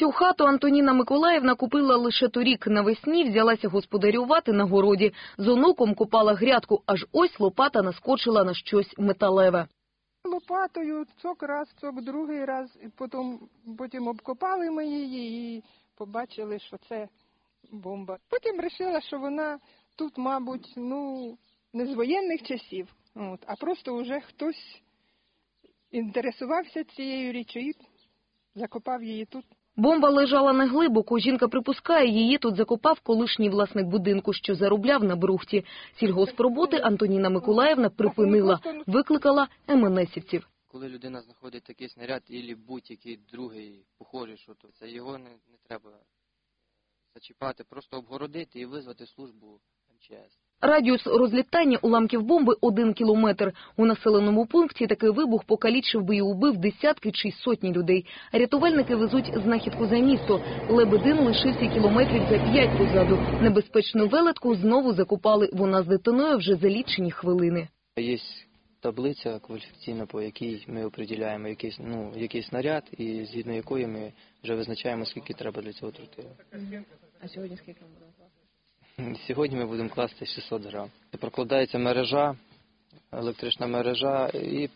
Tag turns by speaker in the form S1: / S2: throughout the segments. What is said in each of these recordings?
S1: Цю хату Антоніна Миколаївна купила лише торік. Навесні взялася господарювати на городі. З онуком копала грядку, аж ось лопата наскочила на щось металеве.
S2: Лопатою цок раз, цок другий раз, і потім, потім обкопали ми її і побачили, що це бомба. Потім вирішила, що вона тут, мабуть, ну, не з воєнних часів, от, а просто вже хтось інтересувався цією річчю і закопав її тут.
S1: Бомба лежала неглибоко. Жінка припускає, її тут закопав колишній власник будинку, що заробляв на брухті. Сільгоспроботи Антоніна Миколаївна припинила, викликала МНСівців.
S3: Коли людина знаходить такий снаряд, і будь-який другий похожий, що то це його не, не треба зачіпати, просто обгородити і визвати службу МЧС.
S1: Радіус розлітання уламків бомби – один кілометр. У населеному пункті такий вибух покалічив би і убив десятки чи й сотні людей. Рятувальники везуть знахідку за місто. Лебедин лишився кілометрів за п'ять позаду. Небезпечну велетку знову закопали. Вона здетонує вже за лічені хвилини.
S3: Є таблиця кваліфікаційна, по якій ми определяємо якийсь, ну, якийсь снаряд, і згідно якої ми вже визначаємо, скільки треба для цього тротилу.
S1: А сьогодні скільки?
S3: Сьогодні ми будемо класти 600 грам. Прокладається мережа, електрична мережа, і е,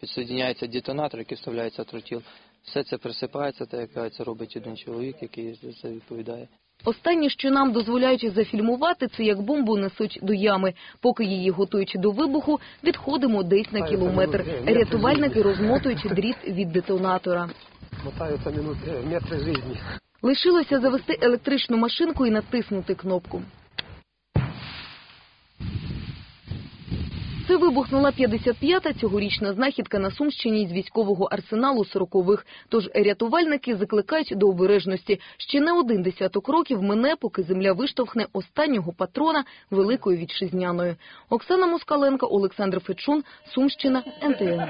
S3: підсоединяється детонатор, який вставляється в тротіл. Все це присипається, так як це робить один чоловік, який за це відповідає.
S1: Останнє, що нам дозволяють зафільмувати, це як бомбу несуть до ями. Поки її готують до вибуху, відходимо десь на кілометр. Рятувальники розмотують дріт від детонатора.
S4: мотаются минут метры жизни.
S1: Лишилося завести електричну машинку і натиснути кнопку. Це вибухнула 55-та цьогорічна знахідка на Сумщині з військового арсеналу 40-х. Тож рятувальники закликають до обережності. Ще не один десяток років мине, поки земля виштовхне останнього патрона Великої Вітчизняною. Оксана Москаленко, Олександр Фечун, Сумщина, НТН.